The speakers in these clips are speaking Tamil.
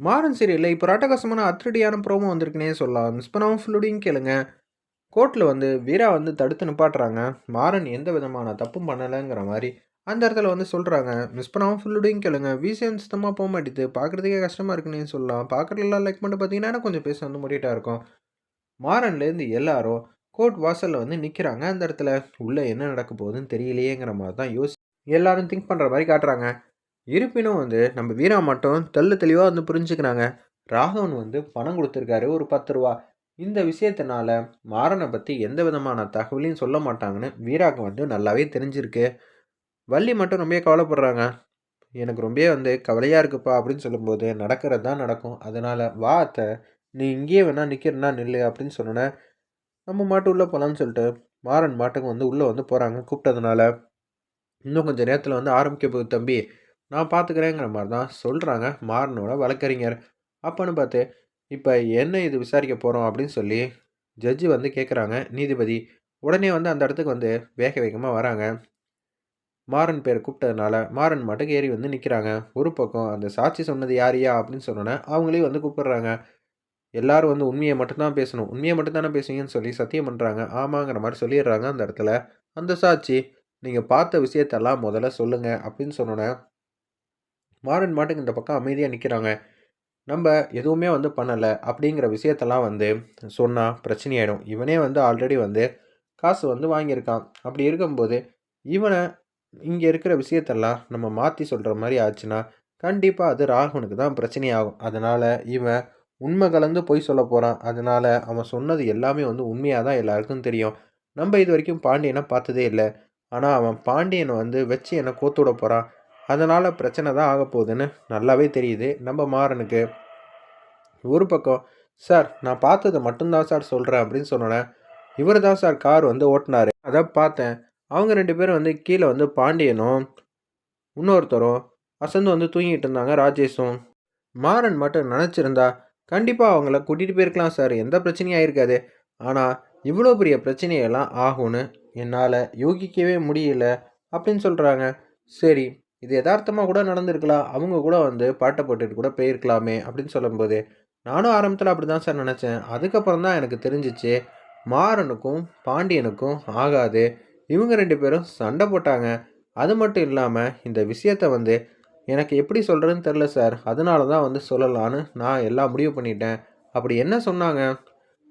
மாறன் சீரியலில் இப்போ ராட்டகாசமான அத்திரடியான ப்ரோமோ வந்திருக்குனே சொல்லலாம். மிஸ் பண்ணாமல் ஃபுல்லுடையும் கேளுங்க. கோர்ட்டில் வந்து வீரா வந்து தடுத்து நிப்பாட்டுறாங்க. மாறன் எந்த விதமான தப்பும் பண்ணலைங்கிற மாதிரி அந்த இடத்துல வந்து சொல்கிறாங்க மிஸ் பண்ணாமல் ஃபுல்லுடையும் கேளுங்க. விசிஎம் சுத்தமாக போக மாட்டேது பார்க்குறதுக்கே கஷ்டமாக இருக்குன்னே சொல்லலாம். பார்க்குறதுலாம் லைக் பண்ணிட்டு பார்த்தீங்கன்னா கொஞ்சம் பேச வந்து முடியிட்டா இருக்கும். மாறன்லேருந்து எல்லாரும் கோர்ட் வாசலில் வந்து நிற்கிறாங்க அந்த இடத்துல. உள்ளே என்ன நடக்க போகுதுன்னு தெரியலையேங்கிற மாதிரி தான் யோசி எல்லாரும் திங்க் பண்ணுற மாதிரி காட்டுறாங்க. இருப்பினும் வந்து நம்ம வீரா மட்டும் தெல்ல தெளிவாக வந்து புரிஞ்சுக்கிறாங்க. ராகவன் வந்து பணம் கொடுத்துருக்காரு ஒரு பத்து ரூபா. இந்த விஷயத்தினால மாறனை பற்றி எந்த விதமான தகவலையும் சொல்ல மாட்டாங்கன்னு வீராக்கு வந்து நல்லாவே தெரிஞ்சிருக்கு. வள்ளி மட்டும் ரொம்ப கவலைப்படுறாங்க. எனக்கு ரொம்ப வந்து கவலையாக இருக்குப்பா அப்படின்னு சொல்லும்போது நடக்கிறது தான் நடக்கும். அதனால் வா அத்தை நீ இங்கேயே வேணால் நிற்கிறனா நில்லு அப்படின்னு சொன்னோன்னே நம்ம மாட்டு உள்ளே போகலான்னு சொல்லிட்டு மாறன் மாட்டுக்கு வந்து உள்ளே வந்து போகிறாங்க கூப்பிட்டதுனால. இன்னும் கொஞ்சம் நேரத்தில் வந்து ஆரம்பிக்க போகுது தம்பி. நான் பார்த்துக்கிறேங்கிற மாதிரி தான் சொல்கிறாங்க மாறனோட வழக்கறிஞர். அப்போன்னு பார்த்து இப்போ என்ன இது விசாரிக்க போகிறோம் அப்படின்னு சொல்லி ஜட்ஜி வந்து கேட்குறாங்க நீதிபதி உடனே வந்து அந்த இடத்துக்கு வந்து வேக வேகமாக வராங்க. மாறன் பேர் கூப்பிட்டதுனால மாறன் மட்டும் ஏறி வந்து நிற்கிறாங்க ஒரு பக்கம் அந்த சாட்சி சொன்னது யாரியா அப்படின்னு சொன்னோன்னே அவங்களையும் வந்து கூப்பிடுறாங்க. எல்லாரும் வந்து உண்மையை மட்டும்தான் பேசணும். உண்மையை மட்டும்தானே பேசுவீங்கன்னு சொல்லி சத்தியம் பண்ணுறாங்க ஆமாங்கிற மாதிரி சொல்லிடுறாங்க அந்த இடத்துல. அந்த சாட்சி நீங்கள் பார்த்த விஷயத்தெல்லாம் முதல்ல சொல்லுங்கள் அப்படின்னு சொன்னோன்னே மாறன் மாட்டுக்கு இந்த பக்கம் அமைதியாக நிற்கிறாங்க நம்ம எதுவுமே வந்து பண்ணலை அப்படிங்கிற விஷயத்தெல்லாம் வந்து சொன்னால் பிரச்சனையாயிடும். இவனே வந்து ஆல்ரெடி வந்து காசு வந்து வாங்கியிருக்கான். அப்படி இருக்கும்போது இவனை இங்கே இருக்கிற விஷயத்தெல்லாம் நம்ம மாற்றி சொல்கிற மாதிரி ஆச்சுன்னா கண்டிப்பாக அது ராகுனுக்கு தான் பிரச்சனையாகும். அதனால் இவன் உண்மை கலந்து பொய் சொல்ல போகிறான் அதனால் அவன் சொன்னது எல்லாமே வந்து உண்மையாக தான் எல்லாருக்கும் தெரியும். நம்ம இது வரைக்கும் பாண்டியனை பார்த்ததே இல்லை. ஆனால் அவன் பாண்டியனை வந்து வச்சு என்னை கோத்து விட போகிறான் அதனால் பிரச்சனை தான் ஆக போகுதுன்னு நல்லாவே தெரியுது. நம்ம மாறனுக்கு. ஒரு பக்கம் சார் நான் பார்த்ததை மட்டும்தான் சார் சொல்கிறேன் அப்படின்னு சொன்னேன் இவர் தான் சார் கார் வந்து ஓட்டினார். அதை பார்த்தேன். அவங்க ரெண்டு பேரும் வந்து கீழே வந்து பாண்டியனும் இன்னொருத்தரும் அசந்து வந்து தூங்கிட்டு இருந்தாங்க ராஜேஷும். மாறன் மட்டும் நினச்சிருந்தா கண்டிப்பாக அவங்கள கூட்டிகிட்டு போயிருக்கலாம் சார். எந்த பிரச்சனையும் ஆயிருக்காது. ஆனால் இவ்வளோ பெரிய பிரச்சனையெல்லாம் ஆகும்னு என்னால் யோகிக்கவே முடியல அப்படின்னு சொல்கிறாங்க சரி இது யதார்த்தமாக கூட நடந்திருக்கலாம். அவங்க கூட வந்து பாட்டை போட்டுட்டு கூட போயிருக்கலாமே அப்படின்னு சொல்லும்போது நானும் ஆரம்பத்தில் அப்படி தான் சார் நினச்சேன். அதுக்கப்புறம் தான் எனக்கு தெரிஞ்சிச்சு மாறனுக்கும் பாண்டியனுக்கும் ஆகாது. இவங்க ரெண்டு பேரும் சண்டை போட்டாங்க. அது மட்டும் இல்லாமல் இந்த விஷயத்த வந்து எனக்கு எப்படி சொல்கிறதுன்னு தெரில சார். அதனால தான் வந்து சொல்லலான்னு நான் எல்லாம் முடிவு பண்ணிட்டேன். அப்படி என்ன சொன்னாங்க?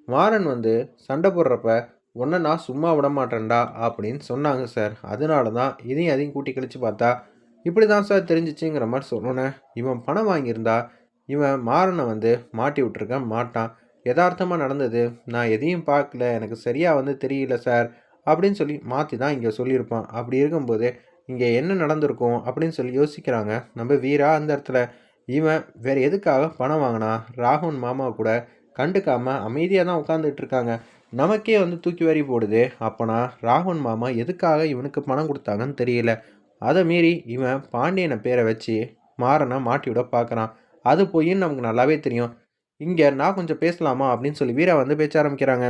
மாறன் வந்து சண்டை போடுறப்ப ஒன்றை நான் சும்மா விட மாட்டேன்டா அப்படின்னு சொன்னாங்க சார். அதனால தான் இதையும் அதையும் கூட்டி கழித்து பார்த்தா இப்படி தான் சார் தெரிஞ்சிச்சுங்கிற மாதிரி சொன்னோன்னே இவன் பணம் வாங்கியிருந்தா இவன் மாறனை வந்து மாட்டி விட்ருக்க மாட்டான். யதார்த்தமாக நடந்தது நான் எதையும் பார்க்கல எனக்கு சரியாக வந்து தெரியல சார் அப்படின்னு சொல்லி மாற்றி தான் இங்கே சொல்லியிருப்பான். அப்படி இருக்கும்போது இங்கே என்ன நடந்திருக்கும் அப்படின்னு சொல்லி யோசிக்கிறாங்க. நம்ம வீரா அந்த இடத்துல இவன் வேறு எதுக்காக பணம் வாங்கினா ராகுன் மாமா கூட கண்டுக்காமல் அமைதியாக தான் உட்காந்துட்டு இருக்காங்க. நமக்கே வந்து தூக்கி வரி போடுது. அப்போனா ராகுன் மாமா எதுக்காக இவனுக்கு பணம் கொடுத்தாங்கன்னு தெரியல. அதை மீறி இவன் பாண்டியனை பேரை வச்சு மாறனை மாட்டி விட பார்க்குறான். அது போயின்னு நமக்கு நல்லாவே தெரியும். இங்கே நான் கொஞ்சம் பேசலாமா அப்படின்னு சொல்லி வீரா வந்து பேச ஆரம்பிக்கிறாங்க.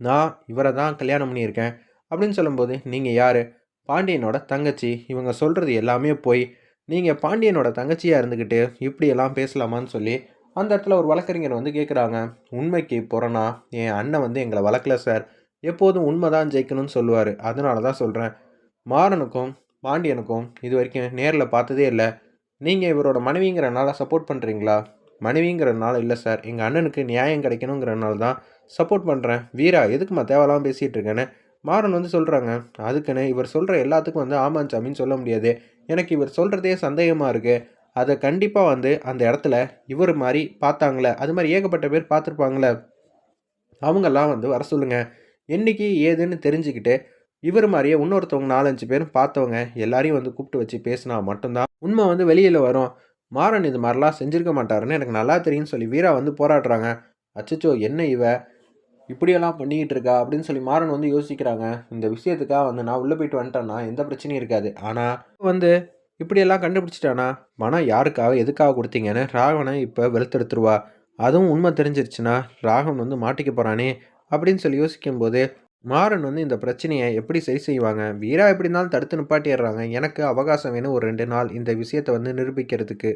நான் இவரை தான் கல்யாணம் பண்ணியிருக்கேன் அப்படின்னு சொல்லும்போது நீங்கள் யார்? பாண்டியனோட தங்கச்சி. இவங்க சொல்கிறது எல்லாமே போய் நீங்கள் பாண்டியனோட தங்கச்சியாக இருந்துக்கிட்டு இப்படியெல்லாம் பேசலாமான்னு சொல்லி அந்த இடத்துல ஒரு வழக்கறிஞர் வந்து கேட்குறாங்க உண்மைக்கு புறனா? என் அண்ணன் வந்து எங்களை வளர்க்கல சார். எப்போதும் உண்மை தான் ஜெயிக்கணும்னு சொல்லுவார். அதனால தான் சொல்கிறேன் மாறனுக்கும் பாண்டியனுக்கும் இது வரைக்கும் நேரில் பார்த்ததே இல்லை. நீங்கள் இவரோட மனைவிங்கிறனால சப்போர்ட் பண்ணுறீங்களா மனைவிங்கிறனால இல்லை சார் எங்கள் அண்ணனுக்கு நியாயம் கிடைக்கணுங்கிறனால தான் சப்போர்ட் பண்ணுறேன் வீரா எதுக்குமா தேவையில்லாமல் பேசிகிட்டு இருக்கேன்னு? மாறன் வந்து சொல்கிறாங்க அதுக்குன்னு இவர் சொல்கிற எல்லாத்துக்கும் வந்து ஆமாம் சாமின்னு சொல்ல முடியாது. எனக்கு இவர் சொல்கிறதே சந்தேகமாக இருக்குது அதை கண்டிப்பாக வந்து அந்த இடத்துல இவர் மாதிரி பார்த்தாங்களே அது மாதிரி ஏகப்பட்ட பேர் பார்த்துருப்பாங்களே. அவங்கெல்லாம் வந்து வர சொல்லுங்கள் என்றைக்கு ஏதுன்னு தெரிஞ்சுக்கிட்டு இவர் மாதிரியே இன்னொருத்தவங்க நாலஞ்சு பேரும் பார்த்தவங்க எல்லாரையும் வந்து கூப்பிட்டு வச்சு பேசினா மட்டும்தான் உண்மை வந்து வெளியில் வரும். மாறன் இது மாதிரிலாம் செஞ்சுருக்க மாட்டாருன்னு எனக்கு நல்லா தெரியும்னு சொல்லி வீரா வந்து போராடுறாங்க. அச்சச்சோ என்ன இவ? இப்படியெல்லாம் பண்ணிக்கிட்டு இருக்கா? அப்படின்னு சொல்லி மாறன் வந்து யோசிக்கிறாங்க. இந்த விஷயத்துக்காக வந்து நான் உள்ளே போயிட்டு வந்துட்டேன்னா எந்த பிரச்சனையும் இருக்காது. ஆனால் வந்து இப்படியெல்லாம் கண்டுபிடிச்சிட்டானா? பணம் யாருக்காக எதுக்காக கொடுத்தீங்கன்னு ராகவனை இப்போ வெளுத்தெடுத்துருவா. அதுவும் உண்மை தெரிஞ்சிருச்சுன்னா ராகவன் வந்து மாட்டிக்க போகிறானே அப்படின்னு சொல்லி யோசிக்கும்போது மாறன் வந்து இந்த பிரச்சனையை எப்படி சரி செய்வாங்க? வீரா எப்படி இருந்தாலும் தடுத்து நிப்பாட்டிடுறாங்க. எனக்கு அவகாசம் வேணும் ஒரு ரெண்டு நாள் இந்த விஷயத்தை வந்து நிரூபிக்கிறதுக்கு.